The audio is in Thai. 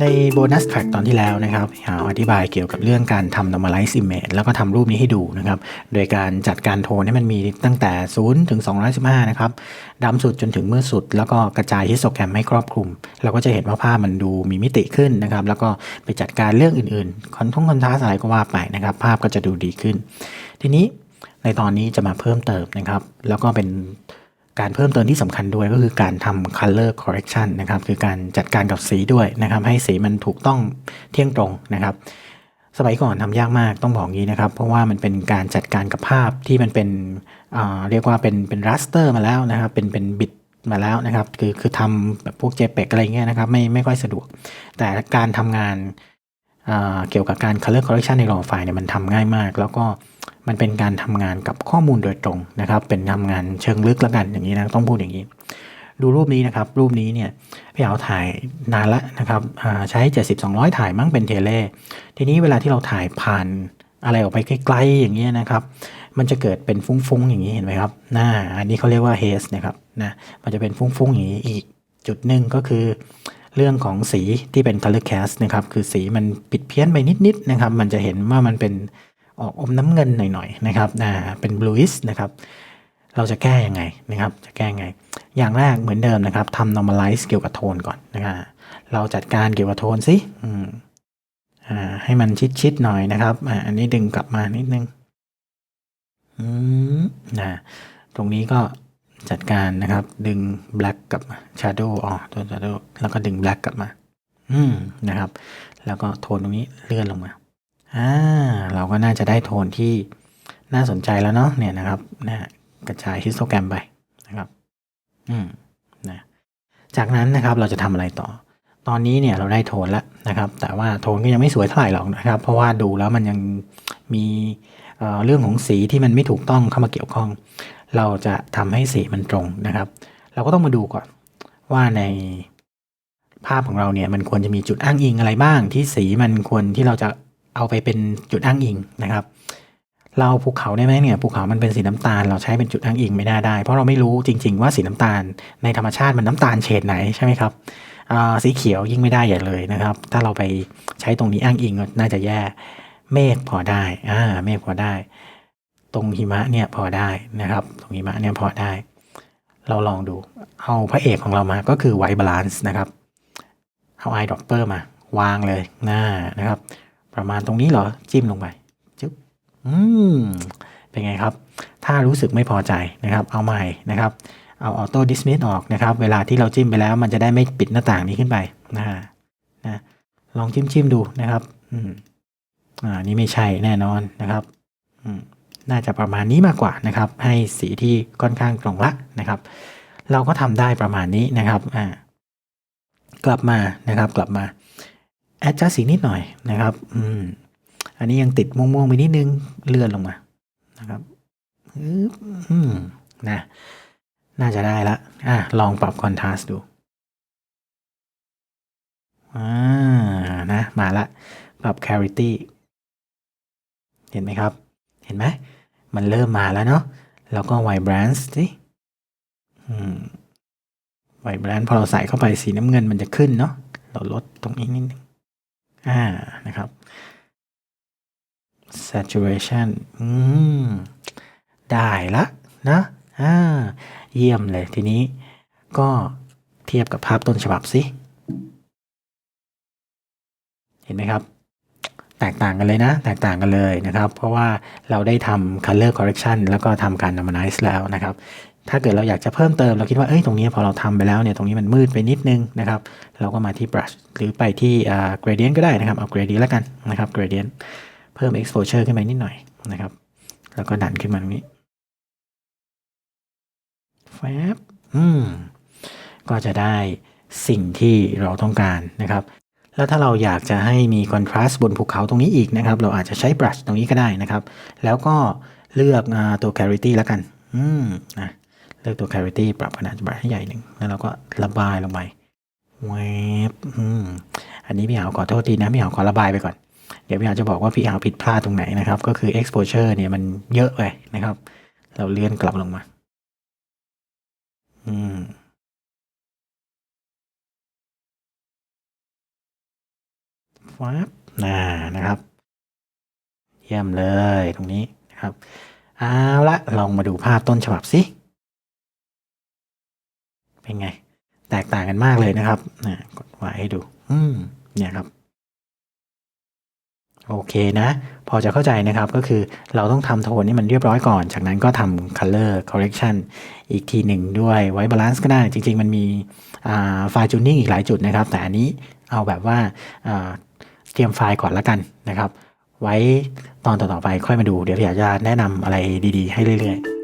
ในโบนัสแทร็กตอนที่แล้วนะครับหาอธิบายเกี่ยวกับเรื่องการทำ normalize image แล้วก็ทำรูปนี้ให้ดูนะครับ โดยการจัดการโทนให้มันมีตั้งแต่ 0 ถึง 215 นะครับดำสุดจนถึงมืดสุด แล้วก็กระจายฮิสโตแกรมให้ครอบคลุม เราก็จะเห็นว่าภาพมันดูมีมิติขึ้นนะครับ แล้วก็ไปจัดการเรื่องอื่นๆ คอนทงคอนทราสอะไรก็ว่าไปนะครับ ภาพก็จะดูดีขึ้น ทีนี้ในตอนนี้จะมาเพิ่มเติมนะครับ แล้วก็เป็น การเพิ่มเติมที่สำคัญด้วยก็คือการทำ color correction นะครับคือการจัดการกับสีด้วยนะครับ ให้สีมันถูกต้องเที่ยงตรงนะครับ สมัยก่อนทำยากมากต้องบอกงี้นะครับ เพราะว่ามันเป็นการจัดการกับภาพที่มันเป็นอ่าเรียกว่าเป็นเป็นรัสเตอร์มาแล้วนะครับ เป็นเป็นบิตมาแล้วนะครับ คือคือทำแบบพวก JPEG อะไรเงี้ยนะครับไม่ไม่ค่อยสะดวก แต่การทำงานอ่าเกี่ยวกับการ color correction ใน raw file เนี่ยมันทำง่ายมาก แล้วก็ มันเป็นการทำงานกับข้อมูลโดยตรงนะครับ เป็นทำงานเชิงลึกแล้วกันอย่างนี้นะต้องพูดอย่างนี้ ดูรูปนี้นะครับ รูปนี้เนี่ยพี่เอาถ่ายนานละนะครับใช้ 70 200 ถ่ายมั้งเป็นเทเลทีนี้เวลาที่เราถ่ายผ่านอะไรออกไปไกลๆอย่างเงี้ยนะครับ มันจะเกิดเป็นฟุ้งๆอย่างนี้เห็นไหมครับหน้าอันนี้เขาเรียกว่า haze นะครับนะมันจะเป็นฟุ้งๆอย่างนี้อีกจุดหนึ่งก็คือเรื่องของสีที่เป็น color cast นะครับ คือสีมันปิดเพี้ยนไปนิดๆนะครับ มันจะเห็นว่ามันเป็น ออกอมน้ำเงินหน่อยๆนะครับนะเป็น bluish นะครับเราจะแก้ยังไงนะครับ จะแก้ยังไง อย่างแรกเหมือนเดิมนะครับทำ normalize เกี่ยวกับโทนก่อนนะครับเราจัดการเกี่ยวกับโทนสิอืมอ่าให้มันชิดๆหน่อยนะครับอ่าอันนี้ดึงกลับมานิดนึงอืมนะตรงนี้ก็จัดการนะครับ ดึง black กลับมา shadow อ๋อตัว shadow แล้วก็ดึง black กลับมา อืมนะครับ แล้วก็โทนตรงนี้เลื่อนลงมา อ่าเราก็น่าจะได้โทนที่น่าสนใจแล้วเนาะเนี่ยนะครับนะกระจายฮิสโตแกรมไปนะครับอืมนะจากนั้นนะครับเราจะทำอะไรต่อ ตอนนี้เนี่ยเราได้โทนแล้วนะครับ แต่ว่าโทนก็ยังไม่สวยเท่าไหร่หรอกนะครับ เพราะว่าดูแล้วมันยังมีเอ่อเรื่องของสีที่มันไม่ถูกต้องเข้ามาเกี่ยวข้อง เราจะทำให้สีมันตรงนะครับ เราก็ต้องมาดูก่อนว่าในภาพของเราเนี่ยมันควรจะมีจุดอ้างอิงอะไรบ้างที่สีมันควรที่เราจะ เอาไปเป็นจุดอ้างอิงนะครับ เราภูเขาได้ไหมเนี่ยภูเขามันเป็นสีน้ำตาล เราใช้เป็นจุดอ้างอิงไม่ได้ได้ เพราะเราไม่รู้จริง ๆ ว่าสีน้ำตาลในธรรมชาติมันน้ำตาลเฉดไหนใช่ไหมครับสีเขียวยิ่งไม่ได้ใหญ่เลยนะครับ ถ้าเราไปใช้ตรงนี้อ้างอิงน่าจะแย่ เมฆพอได้อ่าเมฆพอได้ ตรงหิมะเนี่ยพอได้นะครับ ตรงหิมะเนี่ยพอได้ เราลองดู เอาพระเอกของเรามาก็คือไวบาลานซ์นะครับ เอาไอดรอปเปอร์มาวางเลยหน้านะครับ ประมาณตรงนี้เหรอ จิ้มลงไปจึ๊บอืมเป็นไงครับ ถ้ารู้สึกไม่พอใจนะครับ เอาใหม่นะครับ เอาออโต้ดิสมิสออกนะครับ เวลาที่เราจิ้มไปแล้ว มันจะได้ไม่ปิดหน้าต่างนี้ขึ้นไปนะฮะนะลองจิ้มจิ้มดูนะครับ อืมอ่านี่ไม่ใช่แน่นอนนะครับ อืมน่าจะประมาณนี้มากกว่านะครับ ให้สีที่ค่อนข้างตรงละนะครับ เราก็ทำได้ประมาณนี้นะครับอ่ากลับมานะครับ กลับมา แอดจัสสีนิดหน่อยนะครับ อืม อันนี้ยังติดม่วงๆไปนิดนึง เลื่อนลงมา นะครับอืมนะ น่าจะได้ละ อะ ลองปรับคอนทราสต์ดู อ่า นะ มาละ ปรับ clarity เห็นไหมครับ เห็นไหม มันเริ่มมาแล้วเนาะ แล้วก็ vibrance สิ อืม vibrance พอเราใส่เข้าไปสีน้ำเงินมันจะขึ้นเนาะ เราลดตรงนี้นิดนึง อ่านะครับ saturation อืม ได้ละนะอ่าเยี่ยมเลยทีนี้ก็เทียบกับภาพต้นฉบับสิ เห็นไหมครับ แตกต่างกันเลยนะ แตกต่างกันเลยนะครับ เพราะว่าเราได้ทำ color correction แล้วก็ทำการ normalize แล้วนะครับ ถ้าเกิดเราอยากจะเพิ่มเติมเราคิดว่าเอ้ยตรงนี้พอเราทำไปแล้วเนี่ยตรงนี้มันมืดไปนิดนึงนะครับเราก็มาที่ brush หรือไปที่อ่า gradient ก็ได้นะครับเอา gradient แล้วกันนะครับ gradient เพิ่ม exposure ขึ้นไปนิดหน่อยนะครับ แล้วก็ดันขึ้นมาตรงนี้แฟบอืมก็จะได้สิ่งที่เราต้องการนะครับ แล้วถ้าเราอยากจะให้มีคอนทราสต์บนภูเขาตรงนี้อีกนะครับ เราอาจจะใช้บรัชตรงนี้ก็ได้นะครับ แล้วก็เลือกอตัว clarity แล้วกัน อืมนะ เลือกตัว clarity ปรับขนาดบรัชให้ใหญ่หนึ่งแล้วเราก็ระบายลงไปแวบอืมอันนี้พี่หาวขอโทษทีนะพี่หาวขอระบายไปก่อน เดี๋ยวพี่หาวจะบอกว่าพี่หาวผิดพลาดตรงไหนนะครับ ก็คือ exposure เนี่ยมันเยอะไปนะครับ เราเลื่อนกลับลงมา อืมวับน่านะครับ เยี่ยมเลยตรงนี้นะครับ เอาละลองมาดูภาพต้นฉบับสิ เป็นไง แตกต่างกันมากเลยนะครับนะกดไว้ให้ดู อืมเนี่ยครับ โอเคนะ พอจะเข้าใจนะครับก็คือเราต้องทำโทนให้มันเรียบร้อยก่อน จากนั้นก็ทำ color correction อีกทีหนึ่งด้วยไว้ balance ก็ได้ จริง ๆ มันมีไฟล์ tuning อีกหลายจุดนะครับ แต่อันนี้เอาแบบว่าอ่าเตรียมไฟล์ก่อนละกันนะครับ ไว้ตอนต่อๆไปค่อยมาดู เดี๋ยวพี่อยากจะแนะนำอะไรดี ๆ ให้เรื่อย ๆ